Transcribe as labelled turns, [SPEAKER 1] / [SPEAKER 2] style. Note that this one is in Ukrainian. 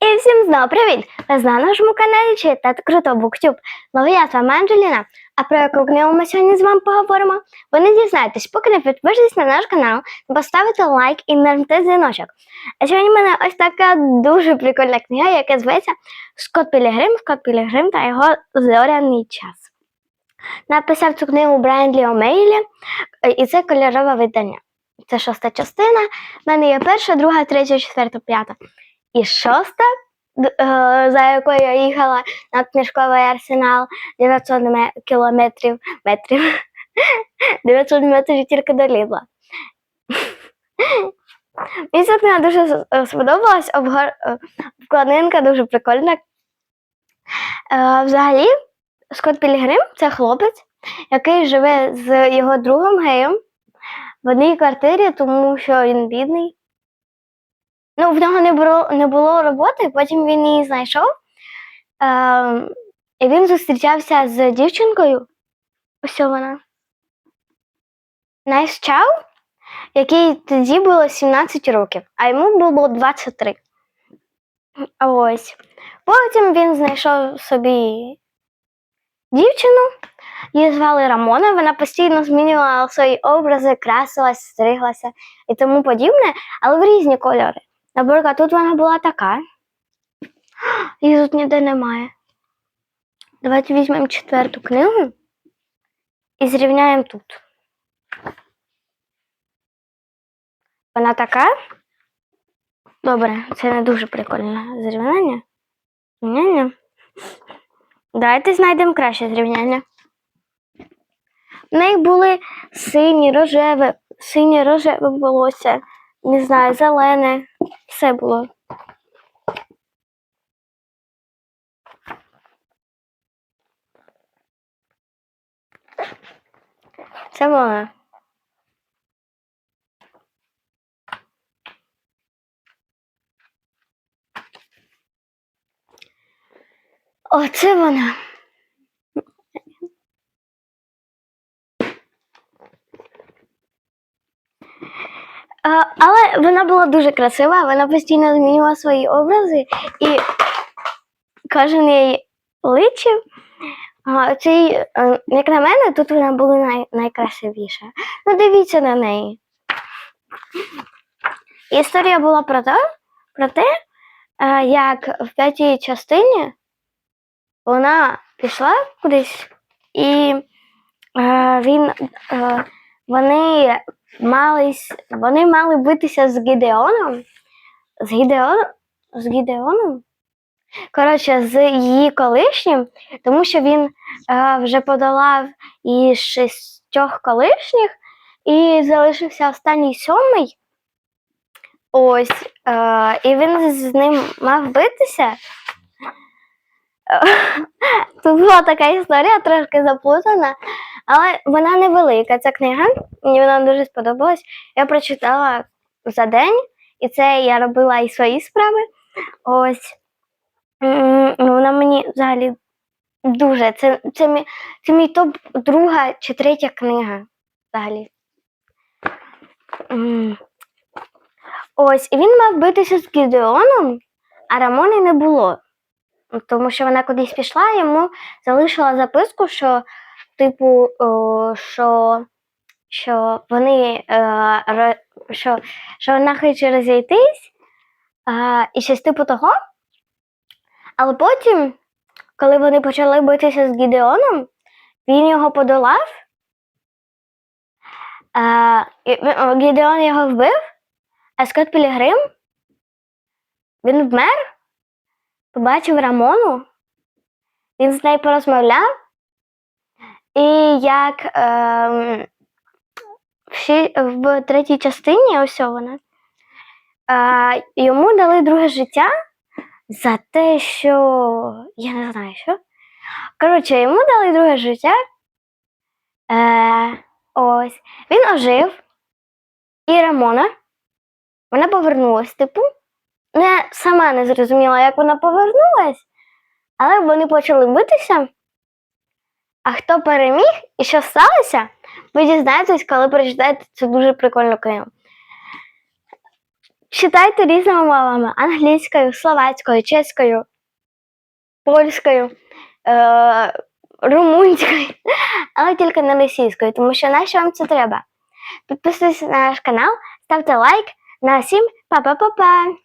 [SPEAKER 1] І всім знову привіт! Ви на нашому каналі Читати Круто Буктюб. Знову я з вами Анджеліна. А про яку книгу ми сьогодні з вами поговоримо? Ви не дізнаєтесь, поки не підпишетесь на наш канал, поставите лайк і нажмете дзвіночок. А сьогодні в мене ось така дуже прикольна книга, яка зветься Скот Пілігрим, Скот Пілігрим та його зоряний час. Написав цю книгу Брайан Лі Омейлі, і це кольорове видання. Це шоста частина. В мене є перша, друга, третя, четверта, п'ята. І шоста, е, за якою я їхала на книжковий арсенал 900 кілометрів метрів. 900 метрів тільки до Лідла. Мені ця книга дуже е, сподобалась, е, вкладинка дуже прикольна. Взагалі, Скотт Пілігрим це хлопець, який живе з його другом геєм в одній квартирі, тому що він бідний. Ну, в нього не було, не було роботи, потім він її знайшов. Е, і він зустрічався з дівчинкою. Ось вона. Найс Чау, який тоді було 17 років, а йому було 23. Ось. Потім він знайшов собі дівчину, її звали Рамона. Вона постійно змінювала свої образи, красилась, стриглася і тому подібне, але в різні кольори. Наприклад, тут вона була така. Її тут ніде немає. Давайте візьмемо четверту книгу і зрівняємо тут. Вона така. Добре, це не дуже прикольне зрівняння. Зрівняння. Давайте знайдемо краще зрівняння. В неї були сині, рожеве, синє рожеве волосся, не знаю, зелене. Все було. Це вона. Оце вона. А, але вона була дуже красива, вона постійно змінювала свої образи і кожен їй личив. А, цей, е, як на мене, тут вона була най, найкрасивіша. Ну, дивіться на неї. Історія була про те, про те, е, як в п'ятій частині вона пішла кудись, і е, він, вони, мались, вони мали битися з Гідеоном. З, Гідеон, з Гідеоном? Коротше, з її колишнім, тому що він е, вже подолав і шістьох колишніх, і залишився останній сьомий. Ось, е, і він з ним мав битися. Тут була така історія, трошки заплутана, але вона невелика, ця книга. Мені вона дуже сподобалась. Я прочитала за день, і це я робила і свої справи. Ось. Вона мені взагалі дуже. Це, це, мій, це мій топ друга чи третя книга взагалі. Ось, і він мав битися з Гідеоном, а Рамони не було. Тому що вона кудись пішла, йому залишила записку, що, типу, о, що, що вони е, що, що вона хоче розійтись, е, і щось типу того. Але потім, коли вони почали битися з Гідеоном, він його подолав. Е, Гідеон його вбив, а Скотт Пілігрим він вмер, побачив Рамону, він з нею порозмовляв, і як ем, в, третій частині, ось вона, е, йому дали друге життя за те, що я не знаю що. Коротше, йому дали друге життя. Е, ось. Він ожив. І Рамона. Вона повернулась, типу. Я сама не зрозуміла, як вона повернулась, але вони почали битися. А хто переміг і що сталося, ви дізнаєтесь, коли прочитаєте цю дуже прикольну книгу. читайте різними мовами: англійською, словацькою, чеською, польською, е, румунською, але тільки не російською, тому що нащо вам це треба? Підписуйтесь на наш канал, ставте лайк. На всім па-па-па-па!